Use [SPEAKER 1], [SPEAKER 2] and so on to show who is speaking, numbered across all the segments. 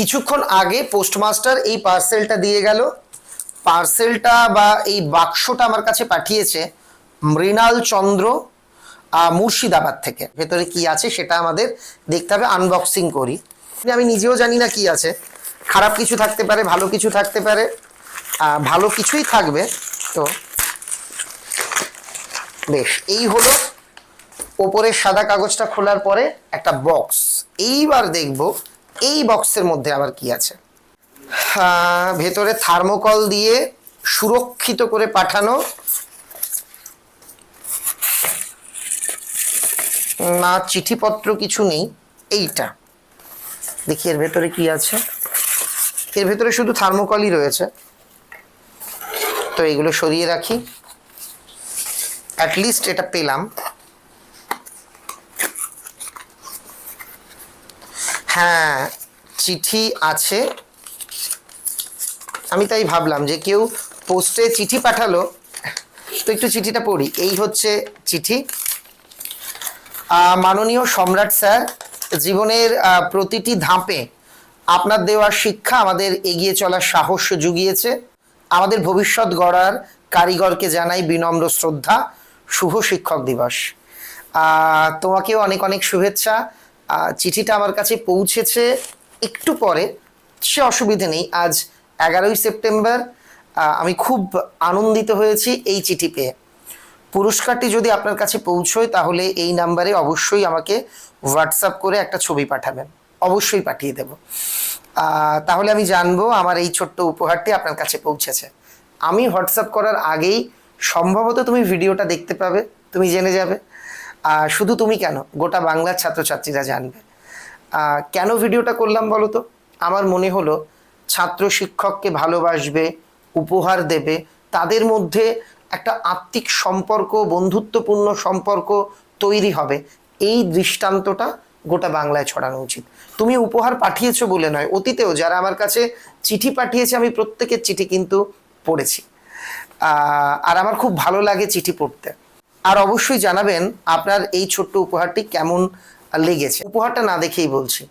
[SPEAKER 1] কিছুক্ষণ আগে পোস্টমাস্টার এই পার্সেলটা দিয়ে গেল। পার্সেলটা বা এই বাক্সটা আমার কাছে পাঠিয়েছে মৃণাল চন্দ্র মুর্শিদাবাদ থেকে। ভেতরে কি আছে সেটা আমাদের দেখতে হবে আনবক্সিং করি। আমি নিজেও জানি না কি আছে। খারাপ কিছু থাকতে পারে, ভালো কিছু থাকতে পারে ভালো কিছুই থাকবে। তো বেশ, এই হলো ওপরের সাদা কাগজটা খোলার পরে একটা বক্স এইবার দেখব এই বক্সের মধ্যে আবার কি আছে? ভেতরে থার্মোকল দিয়ে সুরক্ষিত করে পাঠানো। না, চিঠিপত্র কিছু নেই, এইটা। দেখি, এর ভেতরে কি আছে? এর ভেতরে শুধু থার্মোকলই রয়েছে। তো এগুলো সরিয়ে রাখি। অ্যাটলিস্ট এটা পেলাম। হ্যাঁ চিঠি আছে। আমি তাই ভাবলাম যে কেউ পোস্টে চিঠি পাঠালো, তো একটু চিঠিটা পড়ি। এই হচ্ছে চিঠি। মাননীয় সম্রাট স্যার, জীবনের প্রতিটি ধাপে আপনার দেওয়া শিক্ষা আমাদের এগিয়ে চলার সাহস জুগিয়েছে। আমাদের ভবিষ্যৎ গড়ার কারিগরকে জানাই বিনম্র শ্রদ্ধা। শুভ শিক্ষক দিবস। তোমাকেও অনেক অনেক শুভেচ্ছা। চিঠিটা আমার কাছে পৌঁছেছে। একটু পরে, সে অসুবিধে নেই। আজ এগারোই সেপ্টেম্বর আমি খুব আনন্দিত হয়েছি এই চিঠি পেয়ে। পুরস্কারটি যদি আপনার কাছে পৌঁছয়, তাহলে এই নাম্বারে অবশ্যই আমাকে হোয়াটসঅ্যাপ করে একটা ছবি পাঠাবেন। অবশ্যই পাঠিয়ে দেব। তাহলে আমি জানব আমার এই ছোট্ট উপহারটি আপনার কাছে পৌঁছেছে। আমি হোয়াটসঅ্যাপ করার আগেই সম্ভবত তুমি ভিডিওটা দেখতে পাবে, তুমি জেনে যাবে। শুধু তুমি কেন, গোটা বাংলার ছাত্রছাত্রীরা জানবে। কেন ভিডিওটা করলাম বলো তো? আমার মনে হলো ছাত্র শিক্ষককে ভালোবাসবে, উপহার দেবে, তাদের মধ্যে একটা আত্মিক সম্পর্ক, বন্ধুত্বপূর্ণ সম্পর্ক তৈরি হবে। এই দৃষ্টান্তটা গোটা বাংলায় ছড়ানো উচিত। তুমি উপহার পাঠিয়েছো বলে নয়, অতীতেও যারা আমার কাছে চিঠি পাঠিয়েছে, আমি প্রত্যেকের চিঠি কিন্তু পড়েছি। আর আমার খুব ভালো লাগে চিঠি পড়তে। আর অবশ্যই জানাবেন আপনার এই ছোট্ট উপহারটি কেমন লেগেছে। উপহারটা না দেখেই বলছি।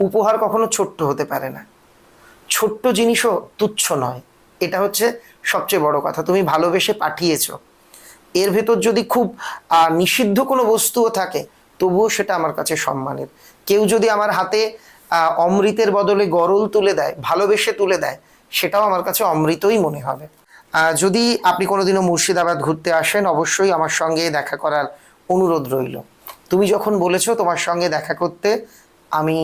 [SPEAKER 1] উপহার কখনো ছোট্ট হতে পারে না। ছোট্ট জিনিসও তুচ্ছ নয়। এটা হচ্ছে সবচেয়ে বড় কথা। তুমি ভালোবেসে পাঠিয়েছো। এর ভেতর যদি খুব নিষিদ্ধ কোনো বস্তুও থাকে, তবুও সেটা আমার কাছে সম্মানের। কেউ যদি আমার হাতে অমৃতের বদলে গরল তুলে দেয়, ভালোবেসে তুলে দেয়, সেটাও আমার কাছে অমৃতই মনে হবে। যদি আপনি কোনোদিনও মুর্শিদাবাদ ঘুরতে আসেন, অবশ্যই আমার সঙ্গে দেখা করার অনুরোধ রইল। তুমি যখন বলেছ তোমার সঙ্গে দেখা করতে, আমি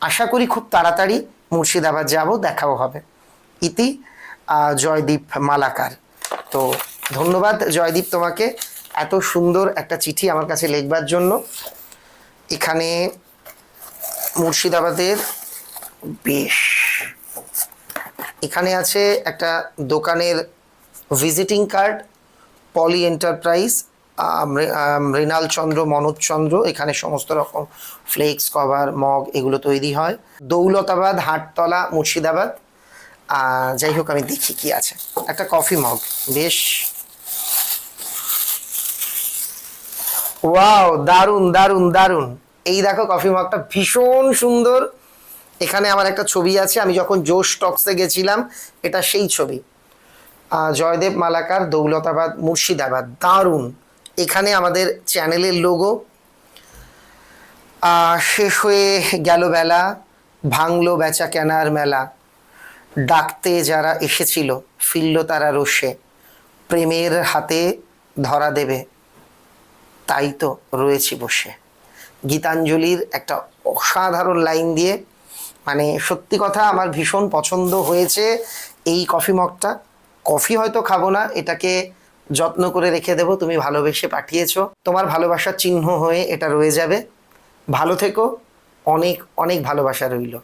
[SPEAKER 1] আশা করি খুব তাড়াতাড়ি মুর্শিদাবাদ যাব, দেখাও হবে। ইতি জয়দীপ মালাকার। তো ধন্যবাদ জয়দীপ তোমাকে এত সুন্দর একটা চিঠি আমার কাছে লেখবার জন্য। এখানে মুর্শিদাবাদের বেশ। এখানে আছে একটা দোকানের visiting card, Poli enterprise Mrinal Chandra, Manoj Chandra, এখানে সমস্ত রকম ফ্লেক্স, কভার, মগ এগুলো তৈরি হয়। দৌলতাবাদ, হাটতলা, মুর্শিদাবাদ। যাই হোক, আমি দেখি কি আছে। একটা কফি মগ। বেশ। ওয়াও দারুণ দারুণ দারুণ এই দেখো, কফি মগটা ভীষণ সুন্দর। এখানে আমার একটা ছবি আছে। আমি যখন জোশ টক্সে গেছিলাম, এটা সেই ছবি। জয়দেব মালাকার, দৌলতাবাদ, মুর্শিদাবাদ। দারুণ। এখানে আমাদের চ্যানেলের লোগো শেষ হয়ে গেল বেলা, ভাঙলো বেচা কেনার মেলা। ডাকতে যারা এসেছিল, ফিরল তারা রোষে। প্রেমের হাতে ধরা দেবে, তাই তো রয়েছি বসে। গীতাঞ্জলির একটা অসাধারণ লাইন দিয়ে মানে সত্যি কথা আমার ভীষণ পছন্দ হয়েছে এই কফি মগটা। কফি হয়তো খাব না, এটাকে যত্ন করে রেখে দেব, তুমি ভালোবেসে পাঠিয়েছো। তোমার ভালোবাসার চিহ্ন হয়ে এটা রয়ে যাবে। ভালো থেকো। অনেক অনেক ভালোবাসা রইল।